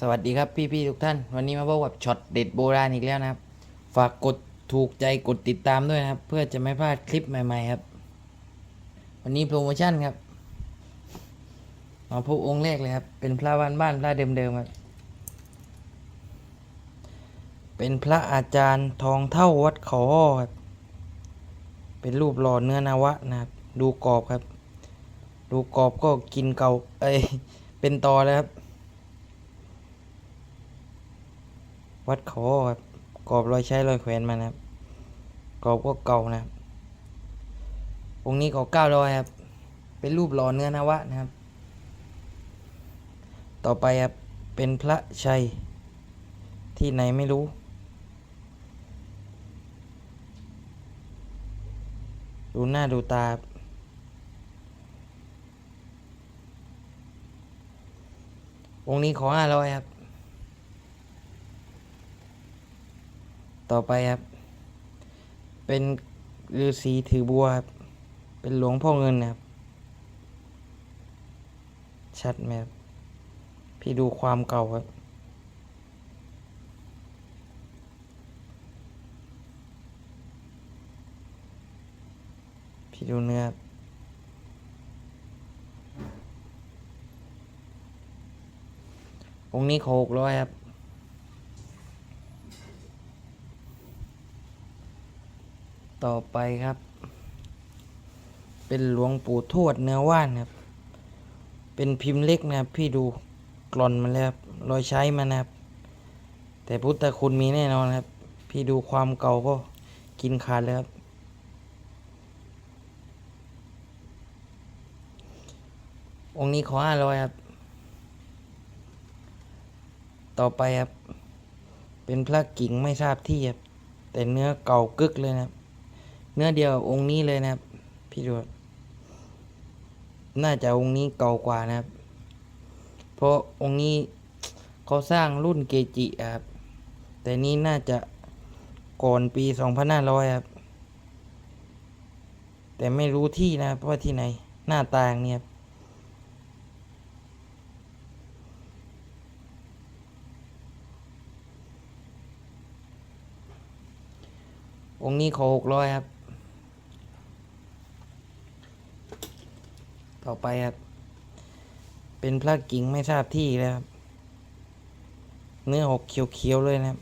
สวัสดีครับพี่ๆทุกท่าน วันนี้มาพบกับช็อตเด็ดโบราณอีกแล้วนะครับ ฝากกดถูกใจกดติดตามด้วยนะครับ เพื่อจะไม่พลาดคลิปใหม่ๆครับ วันนี้โปรโมชั่นครับมาพบองค์แรกเลยครับ เป็นพระบ้านบ้านพระเดิมๆครับ เป็นพระอาจารย์ทองเท่าวัดเขาอ้อครับ เป็นรูปหล่อเนื้อนาวะนะครับ ดูกรอบครับ ดูกรอบก็กินเก่าเอ้ยเป็นตอแล้วครับ วัดเขาอ้อครับกรอบรอยใช้รอยแขวนมานะครับกรอบก็เก่านะครับองค์นี้ก็เก้าร้อยครับ เป็นรูปหล่อเนื้อนวะนะครับ ต่อไปครับเป็นพระชัย ที่ไหนไม่รู้ ดูหน้าดูตาครับองค์นี้ขอห้าร้อยครับ ต่อไปครับ เป็นฤาษีถือบัวครับเป็นหลวงพ่อเงินนะครับ ชัดไหมครับพี่ดูความเก่าครับพี่ดูเนื้อครับองค์นี้ขอหกร้อยครับ ต่อไปครับ เป็นหลวงปู่ทวดเนื้อว่านครับ เป็นพิมพ์เล็กนะครับ พี่ดูกลอนมาแล้วครับรอยใช้มานะครับ แต่พุทธคุณมีแน่นอนครับ พี่ดูความเก่าก็กินขาดแล้วครับองค์นี้ขอห้าร้อยครับ ต่อไปครับ เป็นพระกิ่งไม่ทราบที่ครับ แต่เนื้อเก่ากึกเลยนะครับ เนื้อเดียวกับองค์นี้เลยนะครับ พี่ดูน่าจะองค์นี้เก่ากว่านะครับ เพราะองค์นี้เขาสร้างรุ่นเกจิครับ แต่นี้น่าจะก่อนปี 2500 ครับ แต่ไม่รู้ที่นะครับว่าที่ไหนหน้าตาอย่างนี้ครับองค์นี้ขอหกร้อยครับ ต่อไปครับ เป็นพระกิ่งไม่ทราบที่แล้วครับ เนื้อหกเขียวๆเลยนะครับ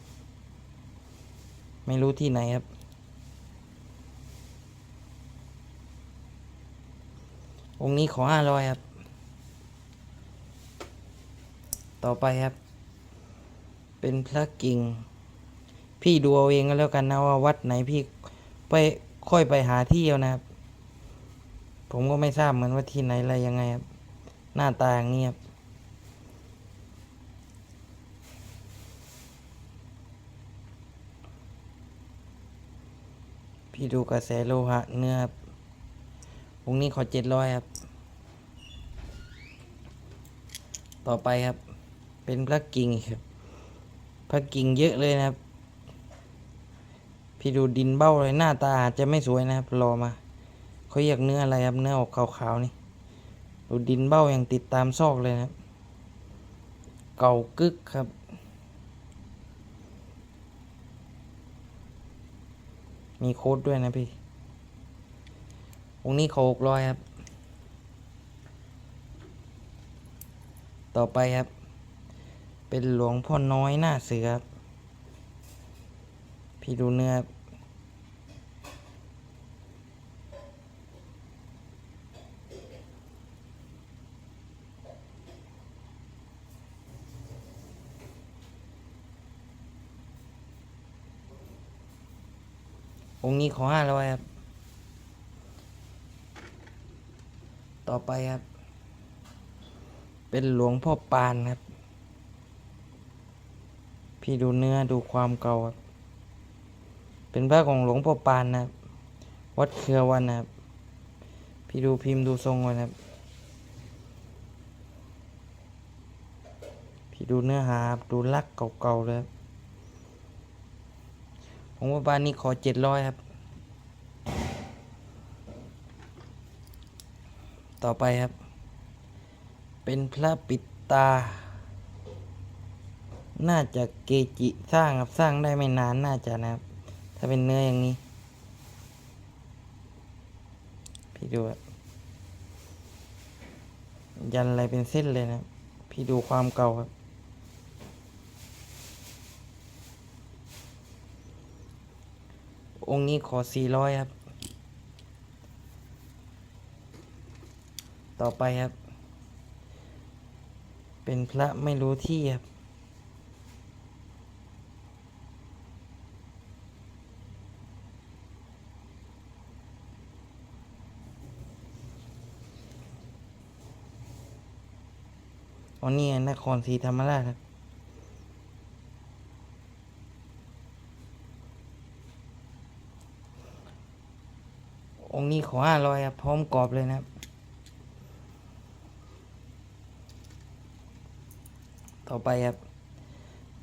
ไม่รู้ที่ไหนครับ องค์นี้ขอห้าร้อยครับ ต่อไปครับ เป็นพระกิ่ง พี่ดูเอาเองก็แล้วกันนะว่าวัดไหนพี่ไปค่อยไปหาที่เอานะครับ ผมก็ไม่ทราบเหมือนว่าที่ไหนอะไรยังไงครับ หน้าตาอย่างนี้ครับพี่ดูกระแสโลหะเนื้อครับองนี้ขอเจ็ดร้อยครับ ต่อไปครับ เป็นพระกิ่งครับ พระกิ่งเยอะเลยนะครับ พี่ดูดินเบ้าเลยหน้าตาอาจจะไม่สวยนะครับ รอมา เขาอยากเนื้ออะไรครับเนื้อออกขาวๆนี่ดูดินเบ้ายังติดตามซอกเลยนะเก่ากึกครับมีโค้ดด้วยนะพี่องนี้ขอหกร้อยครับ ต่อไปครับ เป็นหลวงพ่อน้อยหน้าเสือครับ พี่ดูเนื้อ องค์นี้ขอห้าร้อยครับ ต่อไปครับ เป็นหลวงพ่อปานครับ พี่ดูเนื้อดูความเก่าครับ เป็นพระของหลวงพ่อปานนะครับ วัดเครือวันนะครับ พี่ดูพิมพ์ดูทรงไว้นครับ พี่ดูเนื้อหาครับดูลักเก่าๆเลยครับ ของพ่อปานนี้ขอเจ็ดร้อยครับ ต่อไปครับ เป็นพระปิดตา น่าจะเกจิสร้างครับ สร้างได้ไม่นานน่าจะนะครับ ถ้าเป็นเนื้ออย่างนี้ พี่ดูยันอะไรเป็นเส้นเลยนะ พี่ดูความเก่าครับ องค์นี้ขอสี่ร้อยครับ ต่อไปครับ เป็นพระไม่รู้ที่ครับวันนี้นครศรีธรรมราชครับ องค์นี้ขอห้าร้อยครับพร้อมกรอบเลยนะครับ ต่อไปครับ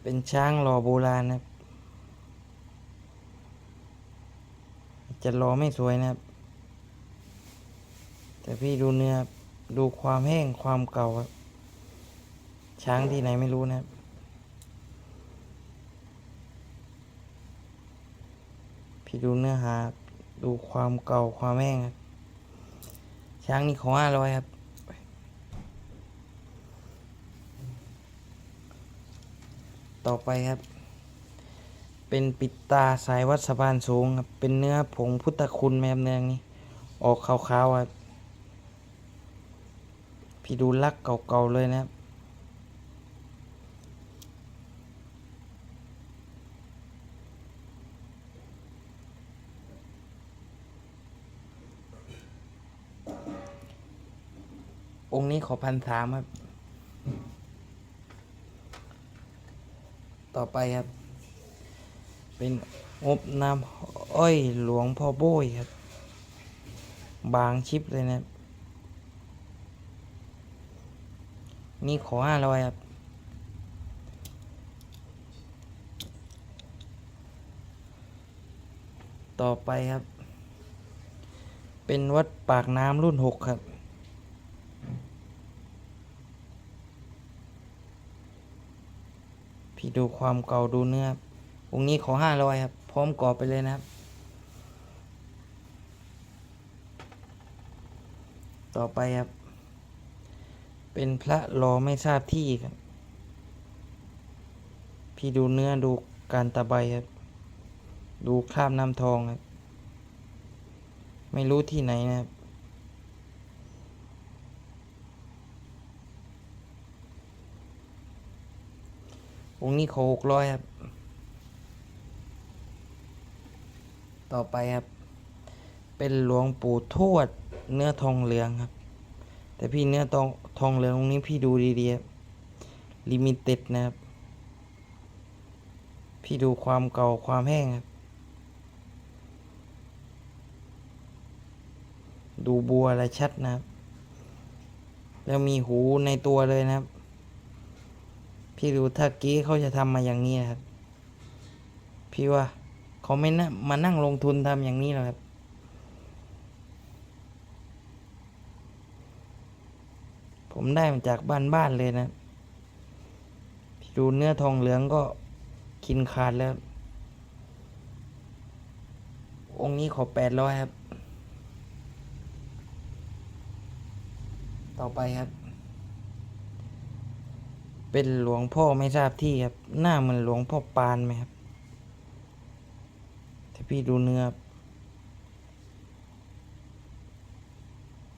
เป็นช้างรอโบราณนะครับ จะรอไม่สวยนะครับ แต่พี่ดูเนื้อดูความแห้งความเก่าครับ ช้างที่ไหนไม่รู้นะครับพี่ดูเนื้อหา ดูความเก่าความแห้งครับ ช้างนี่ขอห้าร้อยครับ ต่อไปครับ เป็นปิดตาสายวัดสะพานสูงครับ เป็นเนื้อผงพุทธคุณแมบเนืองนี้ออกขาวๆครับ พี่ดูลักเก่าๆเลยนะครับ องค์นี้ขอพันสามครับ ต่อไปครับ เป็นงบน้ำอ้อยหลวงพ่อโบยครับ บางชิปเลยนะครับ นี่ขอห้าร้อยครับต่อไปครับ เป็นวัดปากน้ำรุ่นหกครับ พี่ดูความเก่าดูเนื้อองค์นี้ขอห้าร้อยครับ พร้อมกรอบไปเลยนะครับ ต่อไปครับ เป็นพระรอไม่ทราบที่ครับ พี่ดูเนื้อดูการตะไบครับ ดูคราบน้ำทองครับ ไม่รู้ที่ไหนนะครับ องค์นี้ขอหกร้อยครับ ต่อไปครับ เป็นหลวงปู่ทวดเนื้อทองเหลืองครับ แต่พี่เนื้อทองทองเหลืององค์นี้พี่ดูดีๆครับลิมิเต็ดนะครับ พี่ดูความเก่าความแห้งครับ ดูบัวอะไรชัดนะครับ แล้วมีหูในตัวเลยนะครับ พี่ดูถ้ากี้เขาจะทำมาอย่างนี้นะครับ พี่ว่าเขาไม่นะมานั่งลงทุนทำอย่างนี้หรอกครับ ผมได้มาจากบ้านบ้านๆเลยนะ พี่ดูเนื้อทองเหลืองก็กินขาดแล้ว องค์นี้ขอแปดร้อยครับ ต่อไปครับ เป็นหลวงพ่อไม่ทราบที่ครับ หน้าเหมือนหลวงพ่อปานไหมครับ ถ้าพี่ดูเนื้อ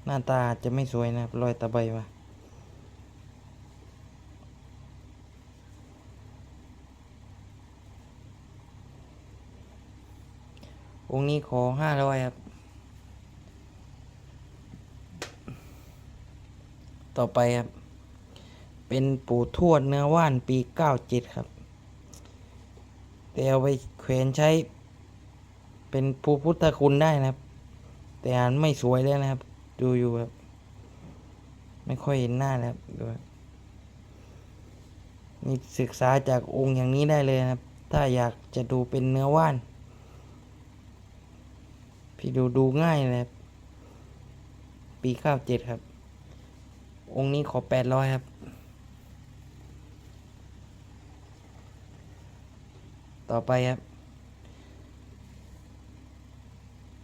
หน้าตาจจะไม่สวยนะครับ รอยตะไบมาองค์นี้ขอห้าร้อยครับ ต่อไปครับ เป็นปู่ทวดเนื้อว่านปีเก้าเจ็ดครับ แต่เอาไปแขวนใช้ เป็นภูพุทธคุณได้นะครับ แต่อ่านไม่สวยเลยนะครับ ดูอยู่ครับ ไม่ค่อยเห็นหน้าแล้วครับดูนี่ศึกษาจากองค์อย่างนี้ได้เลยนะครับ ถ้าอยากจะดูเป็นเนื้อว่าน พี่ดูดูง่ายเลยครับ ปีเก้าเจ็ดครับ องค์นี้ขอแปดร้อยครับ ต่อไปครับ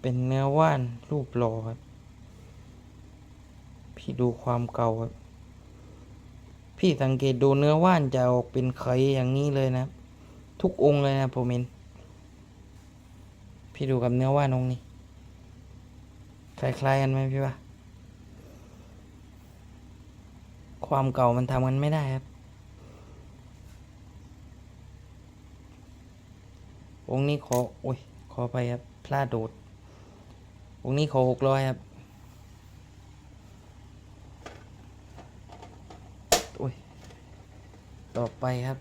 เป็นเนื้อว่านรูปหล่อครับ พี่ดูความเก่าครับ พี่สังเกตดูเนื้อว่านจะออกเป็นไขอย่างนี้เลยนะครับทุกองค์เลยนะผมเห็นพี่ดูกับเนื้อว่านองนี้ คล้ายๆกันไหมพี่ว่า ความเก่ามันทำกันไม่ได้ครับ องค์นี้ขอโอ้ยขอไปครับพลาดโดด องค์นี้ขอหกร้อยครับโอ้ยต่อไปครับ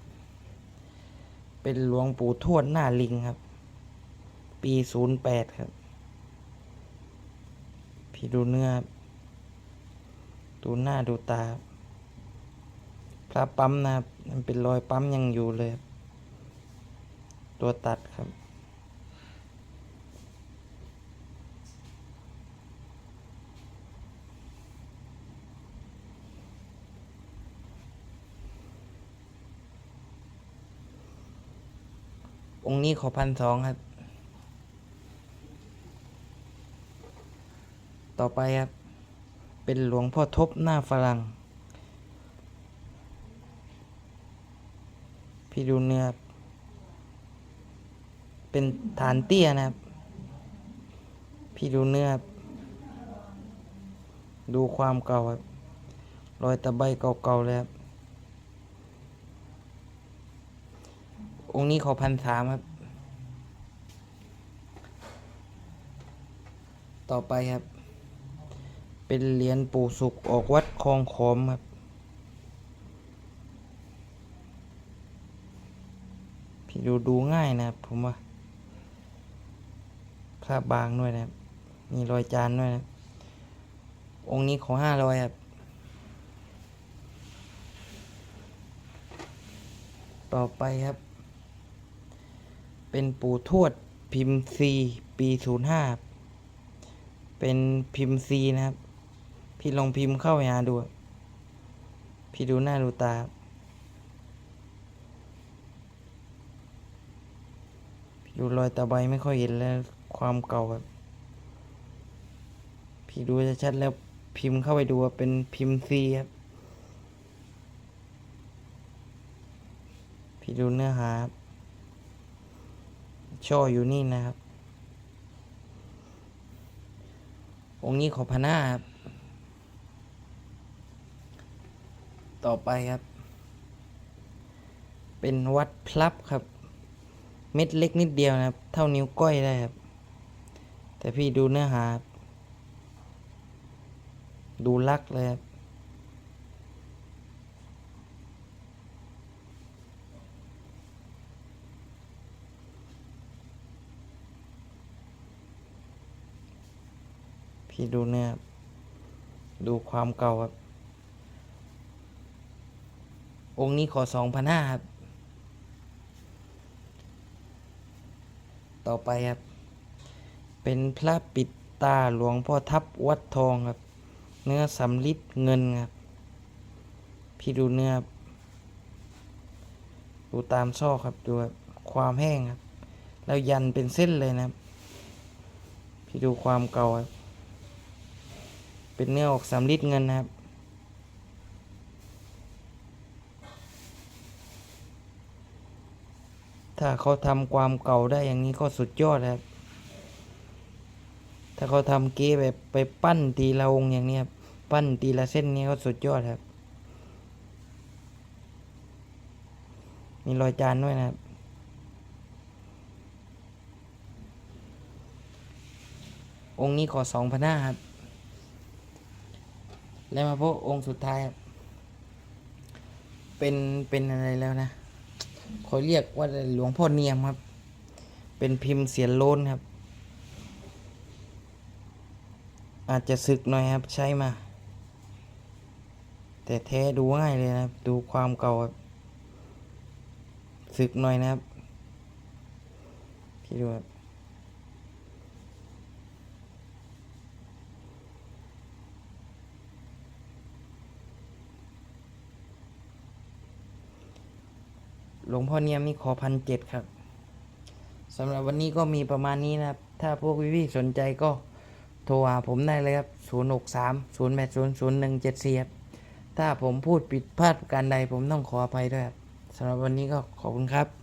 เป็นหลวงปู่ทวดหน้าลิงครับ ปีศูนย์แปดครับ พี่ดูเนื้อดูหน้าดูตาพระปั๊มนะครับมันเป็นรอยปั๊มยังอยู่เลยครับ ตัวตัดครับ องค์นี้ขอพันสองครับ ต่อไปครับ เป็นหลวงพ่อทบหน้าฝรั่ง พี่ดูเนื้อครับ เป็นฐานเตี้ยนะครับ พี่ดูเนื้อดูความเก่าครับ รอยตะไบเก่าๆเลยครับ องค์นี้ขอพันสามครับ ต่อไปครับ เป็นเหรียญปู่สุกออกวัดคลองขอมครับ พี่ดูดูง่ายนะครับผมว่า พระบางด้วยนะครับ มีรอยจานด้วยนะ องค์นี้ขอห้าร้อยครับ ต่อไปครับ เป็นปู่ทวดพิมพ์ซีปีศูนย์ห้าเป็นพิมพ์ซีนะครับ พี่ลองพิมพ์เข้าไปหาดู พี่ดูหน้าดูตาครับพี่ดูรอยตะไบไม่ค่อยเห็นแล้ว ความเก่าแบบพี่ดูจะชัดแล้วพิมพ์เข้าไปดูว่าเป็นพิมพ์ซีครับพี่ดูเนื้อหาครับช่ออยู่นี่นะครับ องค์นี้ขอพนาครับ ต่อไปครับ เป็นวัดพลับครับ เม็ดเล็กนิดเดียวนะครับ เท่านิ้วก้อยได้ครับ แต่พี่ดูเนื้อหา ดูลักเลยครับพี่ดูเนื้อดูความเก่าครับ องค์นี้ขอสองพันห้าครับ ต่อไปครับ เป็นพระปิดตาหลวงพ่อทับวัดทองครับ เนื้อสำลิดเงินครับ พี่ดูเนื้อดูตามซอกครับดูครับความแห้งครับ แล้วยันเป็นเส้นเลยนะครับ พี่ดูความเก่าครับเป็นเนื้อออกสำลิดเงินนะครับถ้าเขาทำความเก่าได้อย่างนี้ก็สุดยอดครับ ถ้าเขาทำเก๊แบบไปปั้นตีละองอย่างนี้ครับ ปั้นตีละเส้นนี้ก็สุดยอดครับ มีรอยจานด้วยนะครับองค์นี้ขอสองพันห้าครับ แล้วมาพบองค์สุดท้ายครับ เป็น เป็นอะไรแล้วนะเขาเรียกว่าหลวงพ่อเนียมครับ เป็นพิมพ์เสียนโลนครับ อาจจะสึกหน่อยครับใช้มา แต่แท้ดูง่ายเลยนะครับ ดูความเก่าครับสึกหน่อยนะครับพี่ดูครับหลวงพ่อเนียมนี่ขอพันเจ็ดครับสำหรับวันนี้ก็มีประมาณนี้นะครับ ถ้าพวกพี่ๆสนใจก็ โทรหาผมได้เลยครับ0 6 3 0 8 0 0 1 7 4ครับถ้าผมพูดผิดพลาดประการใดผมต้องขออภัยด้วยครับสำหรับวันนี้ก็ขอบคุณครับ